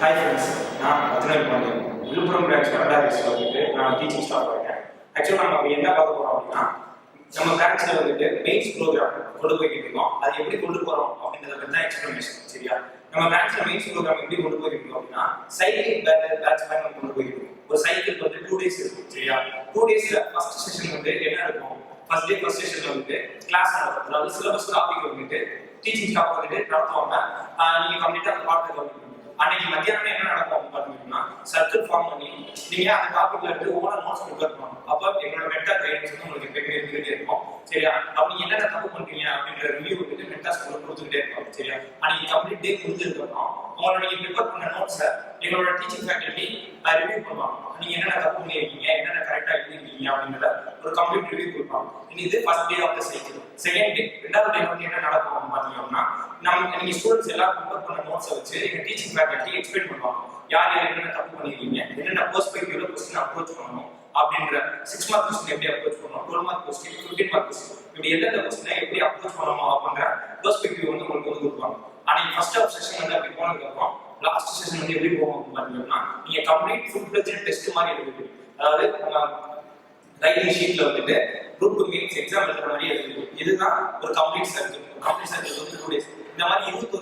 Hi friends நான் Rathnal Pandian Villupuram branch கனடாரிஸில் வந்துட்டு நான் டீச்சிங் ஸ்டாஃப் இருக்கேன். ஆக்சுவலாக நம்ம என்ன பார்க்க போகிறோம் அப்படின்னா நம்ம பிரான்ச்சில் வந்துட்டு மெயின்ஸ் ப்ரோக்ராம் கொண்டு போய்கிட்டு இருக்கோம் அது எப்படி கொண்டு போகிறோம் அப்படின்றத பற்றி தான் எக்ஸ்பிளனேஷன் சரியா? நம்ம பிரான்ச்சில் மெயின்ஸ் ப்ரோக்ராம் எப்படி கொண்டு போய்கிட்டு இருக்கோம் அப்படின்னா சைக்கிள் பேட்ச் பேட்ச் மாதிரி நம்ம கொண்டு போய்கிட்டு இருக்கோம் ஒரு சைக்கிள் வந்து டூ டேஸ் இருக்கும் சரியா? டூ டேஸில் ஃபர்ஸ்ட் செஷன் வந்து என்ன இருக்கும்? ஃபர்ஸ்ட் டே ஃபர்ஸ்ட் செஷனில் வந்துட்டு கிளாஸ் நடக்கும். அதாவது சிலபஸ் டாபிக் வந்துட்டு டீச்சிங் ஸ்டாஃப் வந்துட்டு நடத்துவாங்க. நீங்கள் நீங்க அந்த பாட்டு அன்னைக்கு மத்தியானம் என்ன நடக்கும் அப்படின்னு பாத்தீங்கன்னா சர்க்கிள் ஃபார்ம் பண்ணி நீங்க அந்த டாபிக்ல இருந்து ஒவ்வொரு நோட்ஸ் ப்ரிப்பேர் பண்ணணும் அப்போ எங்களோட மெட்டா கைடன்ஸ் வந்து உங்களுக்கு எப்பயுமே இருந்துகிட்டே இருக்கும். சரியா? அப்ப நீங்க என்னென்ன தப்பு பண்றீங்க அப்படின்ற ரிவ்யூ வந்துட்டு மெட்டா உங்களுக்கு கொடுத்துக்கிட்டே இருப்பாங்க சரியா? அன்னைக்கு கம்ப்ளீட் டே கொடுத்துருக்கோம் உங்களோட நீங்க ப்ரிப்பேர் பண்ண நோட்ஸை எங்களோட டீச்சிங் ஃபேக்கல்டி ரிவ்யூ பண்ணுவாங்க. நீங்க என்னென்ன தப்பு பண்ணிருக்கீங்க என்னென்ன கரெக்டா எழுதிருக்கீங்க அப்படின்றத ஒரு கம்ப்ளீட் ரிவ்யூ கொடுப்பாங்க. இது first day of the cycle second day ரெண்டாவது டே வந்து என்ன நடக்கும் பாத்தீங்கன்னா நம்ம நீங்க ஸ்டூடெண்ட்ஸ் எல்லாம் ப்ரிப்பேர் பண்ண நோட்ஸை வச்சு எங்க டீச்சிங் ஃபேக்கல்டி எக்ஸ்பிளைன் பண்ணுவாங்க. யார் யார் என்னென்ன தப்பு பண்ணிருக்கீங்க என்னென்ன பெர்ஸ்பெக்டிவ்ல கொஸ்டின் அப்ரோச் பண்ணணும் அப்படின்ற சிக்ஸ் மார்க் கொஸ்டின் எப்படி அப்ரோச் பண்ணணும் twelve mark question fifteen mark question இப்படி எந்தெந்த கொஸ்டினை எப்படி அப்ரோச் பண்ணணும் அப்படின்ற பெர்ஸ்பெக்டிவ் வந்து உங்களுக்கு வந்து கொடுப்பாங்க. அன்னைக்கு ஃபர்ஸ்ட் ஆஃப் செஷன் வந்து அப்படி போனதுக்கு லாஸ்ட் செஷன் வந்து எப்படி போகும் அப்படின்னு பாத்தீங்கன்னா நீங்க கம்ப்ளீட் ஃபுல் பிளஜ் டெஸ்ட் மாதிரி எழுதுவீங்க அதாவது ரைட்டிங் ஷீட்ல வந்துட்டு குரூப் டூ மீன்ஸ் எக்ஸாம் எழுதுற மாதிரி எழுதுவீங்க இதுதான் ஒரு கம்ப்ளீட் சர்க்கிள்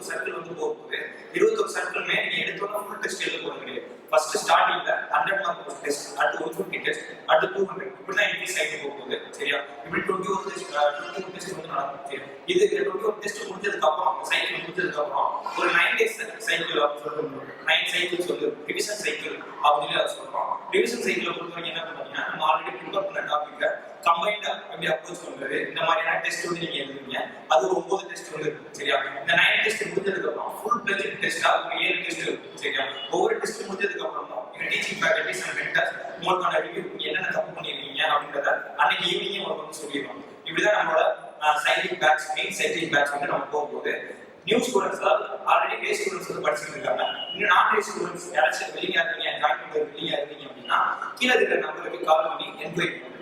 இருபத்தொரு சர்க்கிள் வந்து போகும்போது இருபத்தொரு சர்க்கிளுமே நீங்க எடுத்தோம்னா ஃபுல் டெஸ்ட் எழுத போக கிடையாது ஃபர்ஸ்ட் ஸ்டார்டிங்ல ஹண்ட்ரட் மார்க் டெஸ்ட் அடுத்து ஒரு ஃபிஃப்டி டெஸ்ட் அடுத்து டூ ஹண்ட்ரட் இப்படி தான் இன்க்ரீஸ் ஆகிட்டு போகுது சரியா? இப்படி டுவெண்ட்டி ஒரு டெஸ்ட் டுவெண்ட்டி ஒரு டெஸ்ட் வந்து நடக்கும் சரியா? இது டுவெண்ட்டி ஒரு டெஸ்ட் முடிஞ்சதுக்கு அப்புறம் சைக்கிள் முடிஞ்சதுக்கு அப்புறம் ஒரு நைன் டேஸ் சைக்கிள் அப்படின்னு சொல்லிட்டு நைன் சைக்கிள் சொல்லு ரிவிஷன் சைக்கிள் அப்படின்னு அதை சொல்றோம். ரிவிஷன் சைக்கிள் பொறுத்த வரைக்கும் எப்படி அப்ரோச் பண்றது? இந்த மாதிரியான டெஸ்ட் வந்து நீங்க எழுதுவீங்க. அது ஒரு ஒன்பது டெஸ்ட் வந்து இருக்கு சரியா? இந்த நைன் டெஸ்ட் முடிஞ்சதுக்கு அப்புறம் ஃபுல் பிளஜ் டெஸ்டா ஒரு ஏழு டெஸ்ட் இருக்கு சரியா? ஒவ்வொரு டெஸ்ட் முடிஞ்சதுக்கு அப்புறமும் எங்க டீச்சிங் ஃபேக்கல்டிஸ் அண்ட் மென்டர்ஸ் உங்களுக்கான ரிவ்யூ என்னென்ன தப்பு பண்ணிருக்கீங்க அப்படின்றத அன்னைக்கு ஈவினிங் உங்களுக்கு வந்து சொல்லிடுவாங்க. இப்படிதான் நம்மளோட cycle batch main cycle batch வந்து நம்ம போகும்போது நியூ ஸ்டூடெண்ட்ஸ் அதாவது ஆல்ரெடி பே ஸ்டூடெண்ட்ஸ் வந்து படிச்சுட்டு இருக்காங்க. இன்னும் நான் பே ஸ்டூடெண்ட்ஸ் யாராச்சும் வெளியே இருந்தீங்க ஜாயின் பண்ணுறது வெளியே இருந்தீங்க அப்படின்னா கீழே இருக்கிற நம்பருக்கு கால் பண்ணி என்கொயரி பண்ணுங்க.